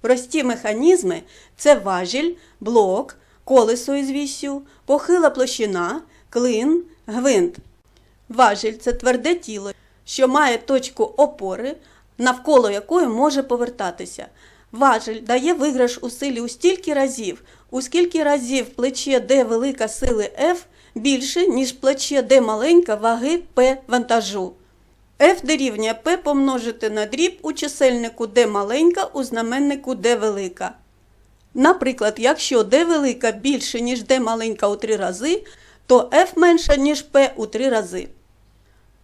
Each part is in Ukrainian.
Прості механізми це важіль, блок, колесо із вісю, похила площина, клин, гвинт. Важіль це тверде тіло, що має точку опори, навколо якої може повертатися. Важіль дає виграш у силі у стільки разів, у скільки разів плече Д велика сили F більше, ніж плече Д маленька ваги П вантажу. F дорівнює P помножити на дріб у чисельнику D маленька у знаменнику D велика. Наприклад, якщо D велика більше, ніж D маленька у 3 рази, то F менша, ніж P у 3 рази.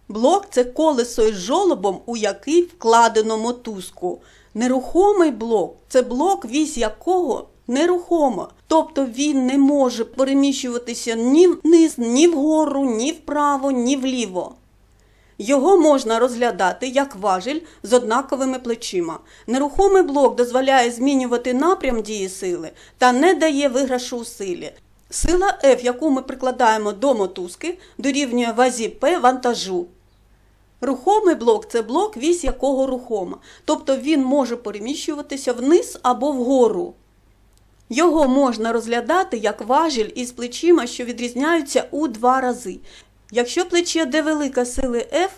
Блок це колесо із жолобом, у який вкладено мотузку. Нерухомий блок це блок, вісь якого нерухома. Тобто він не може переміщуватися ні вниз, ні вгору, ні вправо, ні вліво. Його можна розглядати як важіль з однаковими плечима. Нерухомий блок дозволяє змінювати напрям дії сили та не дає виграшу у силі. Сила F, яку ми прикладаємо до мотузки, дорівнює вазі P вантажу. Рухомий блок це блок, вісь якого рухома, тобто він може переміщуватися вниз або вгору. Його можна розглядати як важіль із плечима, що відрізняються у два рази. Якщо плече де велика сили F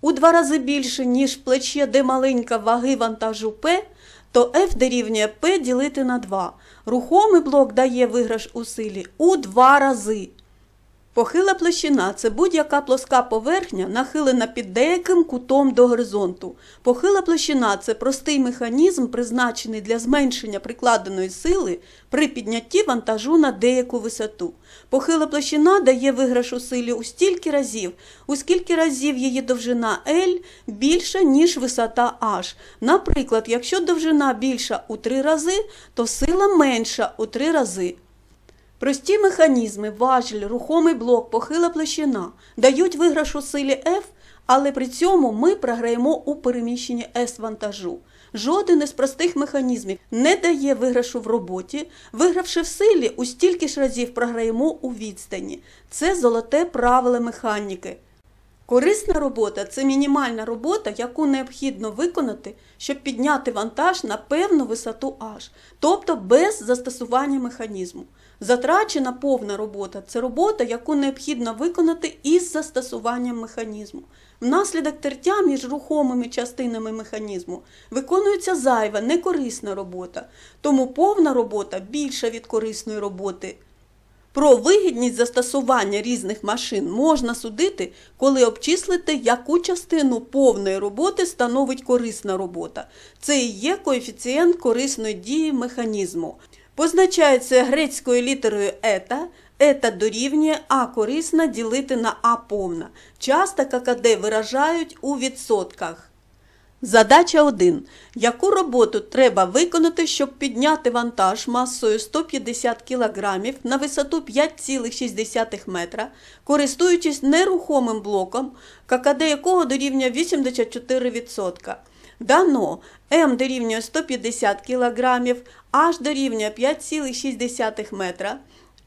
у два рази більше, ніж плече де маленька ваги вантажу P, то F дорівнює P ділити на 2. Рухомий блок дає виграш у силі у два рази. Похила площина це будь-яка плоска поверхня, нахилена під деяким кутом до горизонту. Похила площина це простий механізм, призначений для зменшення прикладеної сили при піднятті вантажу на деяку висоту. Похила площина дає виграш у силі у стільки разів, у скільки разів її довжина L більша, ніж висота H. Наприклад, якщо довжина більша у 3 рази, то сила менша у 3 рази. Прості механізми, важіль, рухомий блок, похила площина дають виграш у силі F, але при цьому ми програємо у переміщенні S вантажу. Жоден із простих механізмів не дає виграшу в роботі, вигравши в силі, у стільки ж разів програємо у відстані. Це золоте правило механіки. Корисна робота це мінімальна робота, яку необхідно виконати, щоб підняти вантаж на певну висоту H, тобто без застосування механізму. Затрачена повна робота це робота, яку необхідно виконати із застосуванням механізму. Внаслідок тертя між рухомими частинами механізму виконується зайва, некорисна робота, тому повна робота більша від корисної роботи. Про вигідність застосування різних машин можна судити, коли обчислити, яку частину повної роботи становить корисна робота. Це і є коефіцієнт корисної дії механізму. Позначається грецькою літерою ета. Ета дорівнює А корисна ділити на А повна. Часто ККД виражають у відсотках. Задача 1. Яку роботу треба виконати, щоб підняти вантаж масою 150 кг на висоту 5,6 метра, користуючись нерухомим блоком, ККД якого дорівнює 84%? Дано М дорівнює 150 кг, H дорівнює 5,6 метра,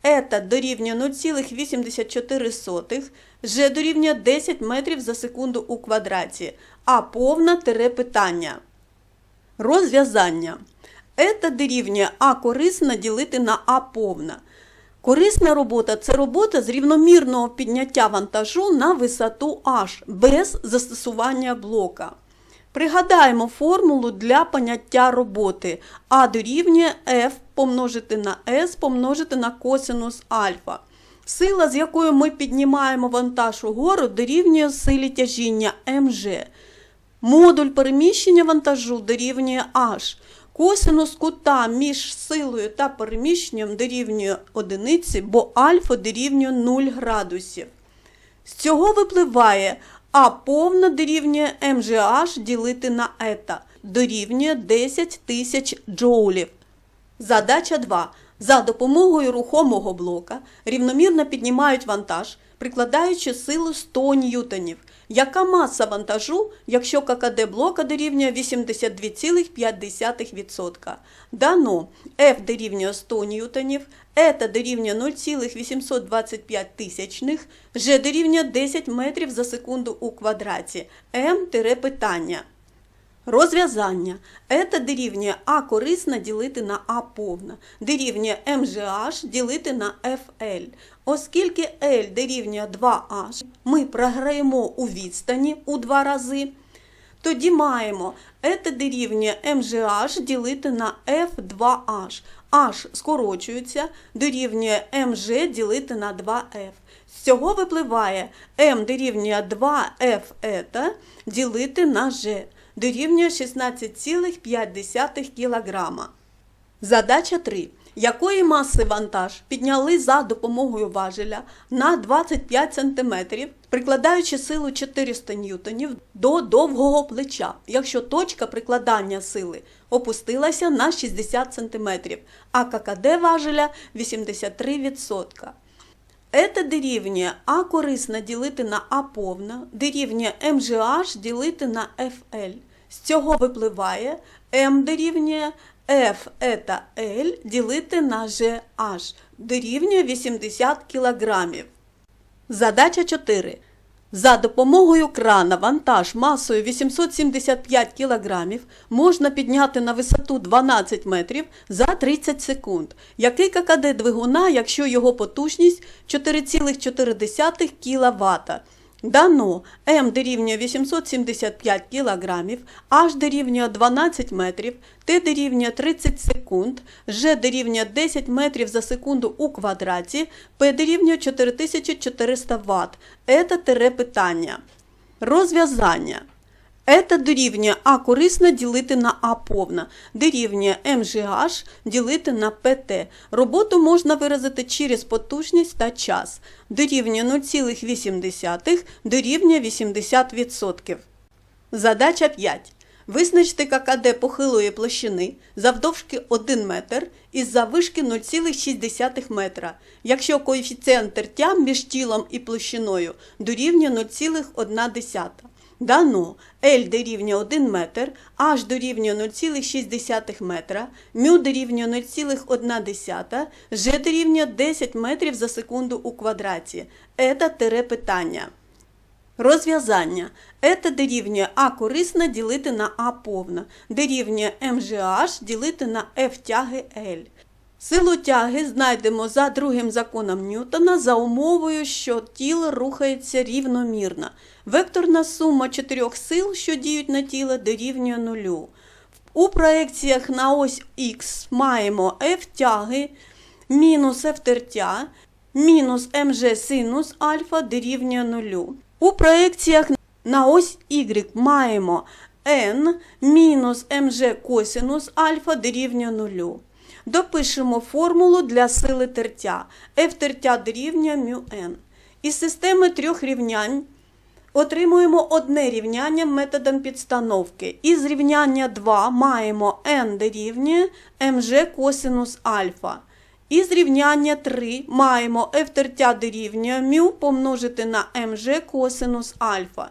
Ета дорівнює 0,84, Ж дорівнює 10 метрів за секунду у квадраті, а повна тире питання. Розв'язання. Ета дорівнює А корисна ділити на А повна. Корисна робота це робота з рівномірного підняття вантажу на висоту H без застосування блока. Пригадаємо формулу для поняття роботи. А дорівнює F помножити на S помножити на косинус альфа. Сила, з якою ми піднімаємо вантаж угору, дорівнює силі тяжіння МЖ. Модуль переміщення вантажу дорівнює H. Косинус кута між силою та переміщенням дорівнює одиниці, бо альфа дорівнює 0 градусів. З цього випливає а повна дорівнює МЖH ділити на ета дорівнює 10 тисяч джоулів. Задача 2. За допомогою рухомого блока рівномірно піднімають вантаж, прикладаючи силу 100 ньютонів. Яка маса вантажу, якщо ККД блока дорівнює 82,5%? Дано F дорівнює 100 ньютонів, Ета дорівнює 0,825 тисячних, Ж дорівнює 10 метрів за секунду у квадраті. М питання. Розв'язання. Це дорівнює А корисна ділити на А повна. Дорівнює МЖH ділити на FL. Оскільки L дорівнює 2H, ми програємо у відстані у два рази. Тоді маємо це дорівнює МЖH ділити на F2H. H скорочується, дорівнює МЖ ділити на 2F. З цього випливає М дорівнює 2F ета ділити на G дорівнює 16,5 кг. Задача 3. Якої маси вантаж підняли за допомогою важеля на 25 см, прикладаючи силу 400 Н до довгого плеча, якщо точка прикладання сили опустилася на 60 см, а ККД важеля 83%. Це дорівнює А корисна ділити на А повна, дорівнює МЖH ділити на FL. З цього випливає М дорівнює F это L ділити на GH дорівнює 80 кг. Задача 4. За допомогою крана вантаж масою 875 кг можна підняти на висоту 12 метрів за 30 секунд. Який ККД двигуна, якщо його потужність 4,4 кВт? Дано М дорівнює 875 кг, H дорівнює 12 метрів, Т дорівнює 30 секунд, Ж дорівнює 10 метрів за секунду у квадраті, П дорівнює 4400 Вт. Це тире питання. Розв'язання. Це дорівнює А корисно ділити на А повна, дорівнює МЖH ділити на ПТ. Роботу можна виразити через потужність та час. Дорівнює 0,8 дорівнює 80%. Задача 5. Визначте ККД похилої площини завдовжки 1 метр із заввишки 0,6 метра, якщо коефіцієнт тертя між тілом і площиною дорівнює 0,1. Дано L дорівнює 1 метр, H дорівнює 0,6 метра, μ дорівнює 0,1, G дорівнює 10 метрів за секунду у квадраті. Це тире питання. Розв'язання. Це дорівнює А корисна ділити на А повна. Дорівнює МЖH ділити на F тяги L. Силу тяги знайдемо за другим законом Ньютона за умовою, що тіло рухається рівномірно. Векторна сума чотирьох сил, що діють на тіло, дорівнює нулю. У проекціях на ось Х маємо F тяги мінус F тертя, мінус МЖ синус альфа дорівнює нулю. У проекціях на ось Y маємо n мінус МЖ косинус альфа дорівнює нулю. Допишемо формулу для сили тертя. F тертя дорівнює μn. Із системи трьох рівнянь отримуємо одне рівняння методом підстановки. Із рівняння 2 маємо n дорівнює mg косинус альфа. Із рівняння 3 маємо f тертя дорівнює μ помножити на mg косинус альфа.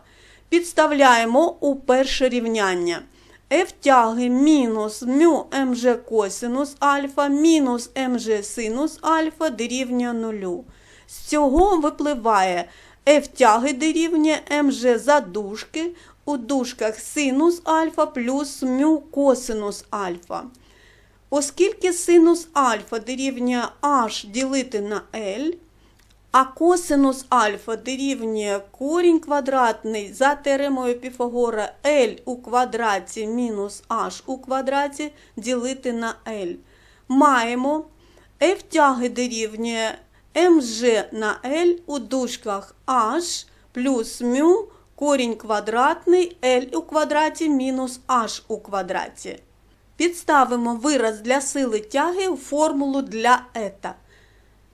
Підставляємо у перше рівняння. F тяги мінус μ мж косинус альфа мінус мж синус альфа дорівнює нулю. З цього випливає F тяги дорівнює мж за дужки, у дужках синус альфа плюс μ косинус альфа. Оскільки синус альфа дорівнює h ділити на L, а косинус альфа дорівнює корінь квадратний за теоремою Піфагора L у квадраті мінус h у квадраті ділити на L. Маємо F тяги дорівнює mg на L у дужках h плюс μ корінь квадратний L у квадраті мінус h у квадраті. Підставимо вираз для сили тяги у формулу для ета.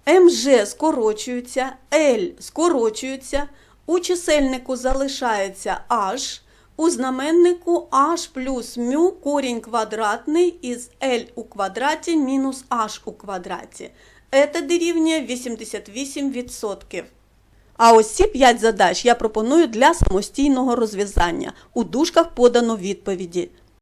МЖ скорочується, L скорочується, у чисельнику залишається H, у знаменнику H плюс μ корінь квадратний із L у квадраті мінус H у квадраті. Це дорівнює 88%. А ось ці 5 задач я пропоную для самостійного розв'язання. У дужках подано відповіді.